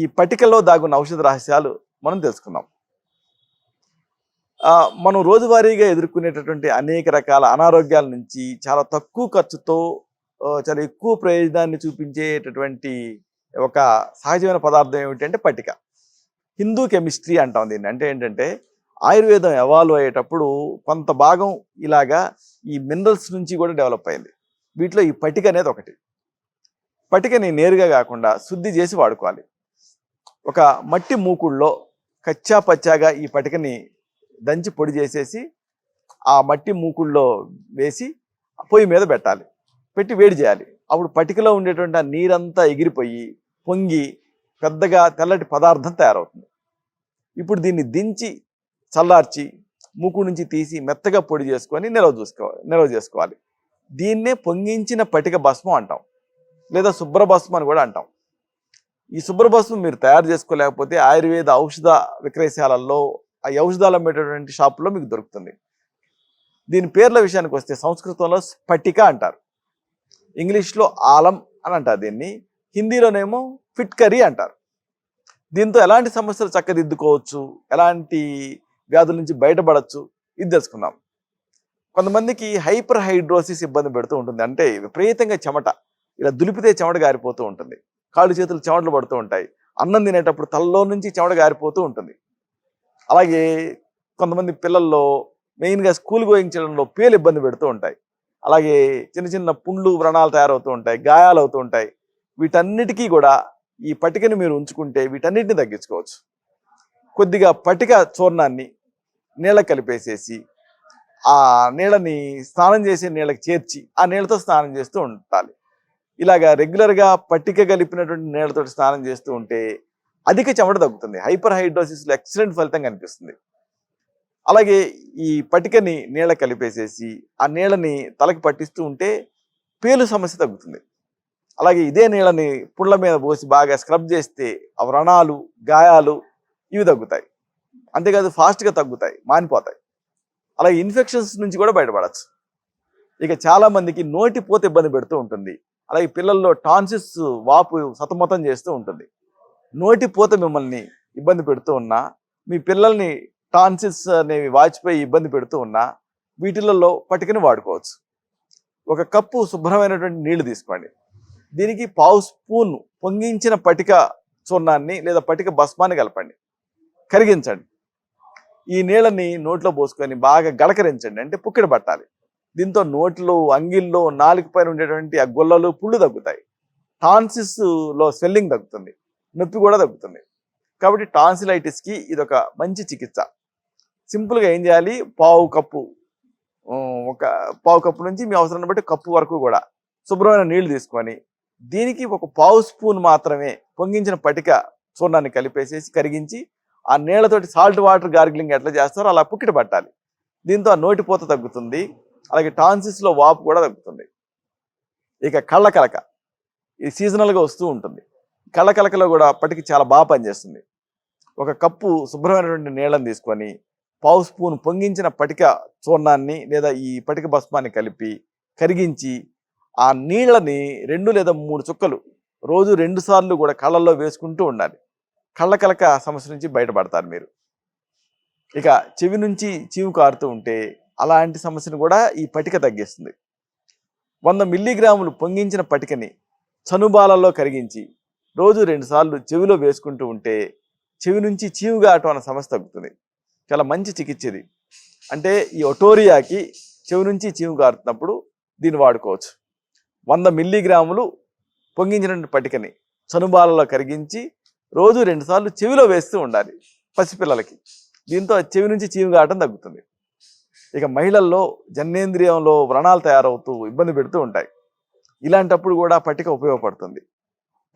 ఈ పటికలో దాగున్న ఔషధ రహస్యాలు మనం తెలుసుకుందాం. మనం రోజువారీగా ఎదుర్కొనేటటువంటి అనేక రకాల అనారోగ్యాల నుంచి చాలా తక్కువ ఖర్చుతో చాలా ఎక్కువ ప్రయోజనాన్ని చూపించేటటువంటి ఒక సహజమైన పదార్థం ఏమిటంటే పటిక. హిందూ కెమిస్ట్రీ అంటాం దీన్ని. అంటే ఏంటంటే ఆయుర్వేదం ఎవాల్వ్ అయ్యేటప్పుడు కొంత భాగం ఇలాగా ఈ మినరల్స్ నుంచి కూడా డెవలప్ అయింది. వీటిలో ఈ పటిక అనేది ఒకటి. పటికని నేరుగా కాకుండా శుద్ధి చేసి వాడుకోవాలి. ఒక మట్టి మూకుడులో కచ్చా పచ్చాగా ఈ పటికని దంచి పొడి చేసేసి ఆ మట్టి మూకుడులో వేసి పొయ్యి మీద పెట్టాలి. పెట్టి వేడి చేయాలి. అప్పుడు పటికలో ఉండేటువంటి ఆ నీరంతా ఎగిరిపోయి పొంగి పెద్దగా తెల్లటి పదార్థం తయారవుతుంది. ఇప్పుడు దీన్ని దించి చల్లార్చి మూకు నుంచి తీసి మెత్తగా పొడి చేసుకొని నిల్వ చూసుకోవాలి నిల్వ చేసుకోవాలి. దీన్నే పొంగించిన పటిక భస్మం అంటాం. లేదా శుభ్ర భస్మం అని కూడా అంటాం. ఈ శుభ్ర మీరు తయారు చేసుకోలేకపోతే ఆయుర్వేద ఔషధ విక్రయశాలల్లో ఆ ఔషధాలు అమ్మేటటువంటి షాపులో మీకు దొరుకుతుంది. దీని పేర్ల విషయానికి వస్తే సంస్కృతంలో స్ఫటిక అంటారు. ఇంగ్లీష్లో ఆలం అని అంటారు దీన్ని. హిందీలోనేమో ఫిట్కరీ అంటారు. దీంతో ఎలాంటి సమస్యలు చక్కదిద్దుకోవచ్చు? ఎలాంటి వ్యాధుల నుంచి బయటపడవచ్చు ఇది తెలుసుకుందాం. కొంతమందికి హైపర్ హైడ్రోసిస్ ఇబ్బంది పెడుతూ ఉంటుంది. అంటే విపరీతంగా చెమట. ఇలా దులిపితే చెమట గారిపోతూ ఉంటుంది. కాళ్ళు చేతులు చెమటలు పడుతూ ఉంటాయి. అన్నం తినేటప్పుడు తలలో నుంచి చెమట గారిపోతూ ఉంటుంది. అలాగే కొంతమంది పిల్లల్లో మెయిన్గా స్కూల్ గోయింగ్ చిల్డ్రన్లో పేలు ఇబ్బంది పెడుతూ ఉంటాయి. అలాగే చిన్న చిన్న పుండ్లు వ్రణాలు తయారవుతూ ఉంటాయి గాయాలు అవుతూ ఉంటాయి. వీటన్నిటికీ కూడా ఈ పటికని మీరు ఉంచుకుంటే వీటన్నిటిని తగ్గించుకోవచ్చు. కొద్దిగా పటిక చూర్ణాన్ని నీళ్ళ కలిపేసేసి ఆ నీళ్ళని స్నానం చేసే నీళ్ళకి చేర్చి ఆ నీళ్ళతో స్నానం చేస్తూ ఉండాలి. ఇలాగా రెగ్యులర్గా పట్టిక కలిపినటువంటి నీళ్ళతో స్నానం చేస్తూ ఉంటే అధిక చెమట తగ్గుతుంది. హైపర్ హైడ్రోసిస్లో ఎక్సలెంట్ ఫలితం కనిపిస్తుంది. అలాగే ఈ పటికని నీళ్ళ కలిపేసేసి ఆ నీళ్ళని తలకి పట్టిస్తూ ఉంటే పేలు సమస్య తగ్గుతుంది. అలాగే ఇదే నీళ్ళని పుళ్ళ మీద పోసి బాగా స్క్రబ్ చేస్తే ఆ వ్రణాలు గాయాలు ఇవి తగ్గుతాయి. అంతేకాదు ఫాస్ట్గా తగ్గుతాయి మానిపోతాయి. అలాగే ఇన్ఫెక్షన్స్ నుంచి కూడా బయటపడచ్చు. ఇక చాలామందికి నోటి పోత ఇబ్బంది పెడుతూ ఉంటుంది. అలాగే పిల్లల్లో టాన్సిస్ వాపు సతమతం చేస్తూ ఉంటుంది. నోటి పూత మిమ్మల్ని ఇబ్బంది పెడుతూ ఉన్నా మీ పిల్లల్ని టాన్సిస్ అనేవి వాచిపోయి ఇబ్బంది పెడుతూ ఉన్నా వీటిలలో పటికని వాడుకోవచ్చు. ఒక కప్పు శుభ్రమైనటువంటి నీళ్ళు తీసుకోండి. దీనికి పావు స్పూన్ పొంగించిన పటిక చూర్ణాన్ని లేదా పటిక భస్మాన్ని కలపండి. కరిగించండి. ఈ నీళ్ళని నోట్లో పోసుకొని బాగా గడకరించండి. అంటే పుక్కిడ పట్టాలి. దీంతో నోట్లో అంగిల్లో నాలుగు పైన ఉండేటువంటి ఆ గొల్లలు పుళ్ళు తగ్గుతాయి. టాన్సిస్లో స్వెల్లింగ్ తగ్గుతుంది. నొప్పి కూడా తగ్గుతుంది. కాబట్టి టాన్సిలైటిస్కి ఇది ఒక మంచి చికిత్స. సింపుల్గా ఏం చేయాలి? పావు కప్పు ఒక పావు కప్పు నుంచి మీ అవసరాన్ని బట్టి కప్పు వరకు కూడా శుభ్రమైన నీళ్ళు తీసుకొని దీనికి ఒక పావు స్పూన్ మాత్రమే పొంగించిన పటిక చూర్ణాన్ని కలిపేసేసి కరిగించి ఆ నీళ్ళతోటి సాల్ట్ వాటర్ గార్గిలింగ్ ఎట్లా చేస్తారో అలా పుక్కిట పట్టాలి. దీంతో ఆ నోటిపోత తగ్గుతుంది. అలాగే టాన్సిస్లో వాపు కూడా తగ్గుతుంది. ఇక కళ్ళ కలక ఇది సీజనల్గా వస్తూ ఉంటుంది. కళ్ళ కలకలో కూడా అప్పటికి చాలా బాగా పనిచేస్తుంది. ఒక కప్పు శుభ్రమైనటువంటి నీళ్ళని తీసుకొని పావు స్పూన్ పొంగించిన పటిక చూర్ణాన్ని లేదా ఈ పటిక భస్మాన్ని కలిపి కరిగించి ఆ నీళ్ళని రెండు లేదా మూడు చుక్కలు రోజు రెండు సార్లు కూడా కళ్ళల్లో వేసుకుంటూ ఉండాలి. కళ్ళ కలక సమస్య నుంచి బయటపడతారు మీరు. ఇక చెవి నుంచి చీము కారుతూ ఉంటే అలాంటి సమస్యను కూడా ఈ పటిక తగ్గిస్తుంది. వంద మిల్లీగ్రాములు పొంగించిన పటికని చనుబాలలో కరిగించి రోజు రెండుసార్లు చెవిలో వేసుకుంటూ ఉంటే చెవి నుంచి చీము కావటం అన్న సమస్య తగ్గుతుంది. చాలా మంచి చికిత్స ఇది. అంటే ఈ ఒటోరియాకి చెవి నుంచి చీవు కారుతున్నప్పుడు దీన్ని వాడుకోవచ్చు. వంద మిల్లీగ్రాములు పొంగించినటువంటి పటికని చనుబాలలో కరిగించి రోజు రెండుసార్లు చెవిలో వేస్తూ ఉండాలి పసిపిల్లలకి. దీంతో చెవి నుంచి చీము కావటం తగ్గుతుంది. ఇక మహిళల్లో జన్నేంద్రియంలో వ్రణాలు తయారవుతూ ఇబ్బంది పెడుతూ ఉంటాయి. ఇలాంటప్పుడు కూడా పట్టిక ఉపయోగపడుతుంది.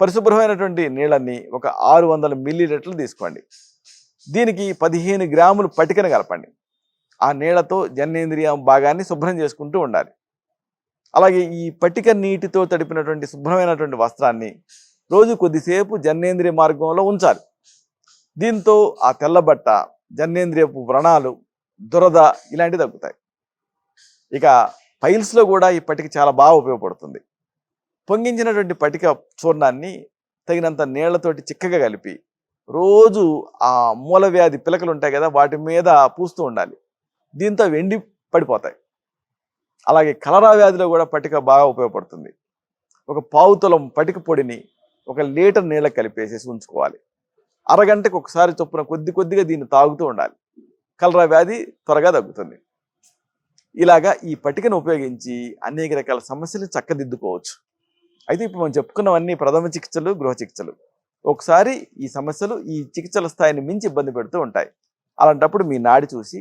పరిశుభ్రమైనటువంటి నీళ్ళని ఒక ఆరు వందల మిల్లీలీటర్లు తీసుకోండి. దీనికి పదిహేను గ్రాములు పటికను కలపండి. ఆ నీళ్ళతో జన్నేంద్రియం భాగాన్ని శుభ్రం చేసుకుంటూ ఉండాలి. అలాగే ఈ పటిక నీటితో తడిపినటువంటి శుభ్రమైనటువంటి వస్త్రాన్ని రోజు కొద్దిసేపు జన్నేంద్రియ మార్గంలో ఉంచాలి. దీంతో ఆ తెల్లబట్ట జన్నేంద్రియపు వ్రణాలు దురద ఇలాంటివి తగ్గుతాయి. ఇక పైల్స్లో కూడా ఈ పటిక చాలా బాగా ఉపయోగపడుతుంది. పొంగించినటువంటి పటిక చూర్ణాన్ని తగినంత నీళ్ళతోటి చిక్కగా కలిపి రోజు ఆ మూల వ్యాధి పిలకలు ఉంటాయి కదా వాటి మీద పూస్తూ ఉండాలి. దీంతో వెండి పడిపోతాయి. అలాగే కలరా వ్యాధిలో కూడా పటిక బాగా ఉపయోగపడుతుంది. ఒక పావు తులం పటిక పొడిని ఒక లీటర్ నీళ్ళకి కలిపేసేసి ఉంచుకోవాలి. అరగంటకు ఒకసారి చొప్పున కొద్ది కొద్దిగా దీన్ని తాగుతూ ఉండాలి. కలరా వ్యాధి త్వరగా తగ్గుతుంది. ఇలాగా ఈ పటికను ఉపయోగించి అనేక రకాల సమస్యలు చక్కదిద్దుకోవచ్చు. అయితే ఇప్పుడు మనం చెప్పుకున్నవన్నీ ప్రథమ చికిత్సలు గృహ చికిత్సలు. ఒకసారి ఈ సమస్యలు ఈ చికిత్సల స్థాయిని మించి ఇబ్బంది పెడుతూ ఉంటాయి. అలాంటప్పుడు మీ నాడి చూసి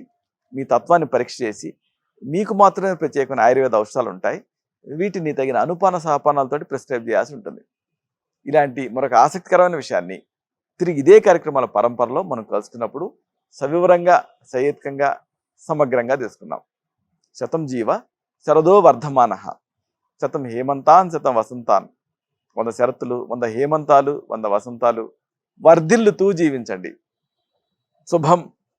మీ తత్వాన్ని పరీక్ష చేసి మీకు మాత్రమే ప్రత్యేకమైన ఆయుర్వేద ఔషధాలు ఉంటాయి. వీటిని తగిన అనుపాన సహపానాలతోటి ప్రిస్క్రైబ్ చేయాల్సి ఉంటుంది. ఇలాంటి మరొక ఆసక్తికరమైన విషయాన్ని తిరిగి ఇదే కార్యక్రమాల పరంపరలో మనం కలుసుకున్నప్పుడు సవివరంగా సహేతుకంగా సమగ్రంగా తీసుకున్నాం శతం జీవ శరదో వర్ధమాన. శతం హేమంతాన్ శతం వసంతాన్. వంద శరత్తులు వంద హేమంతాలు వంద వసంతాలు వర్ధిల్లుతూ జీవించండి. శుభం.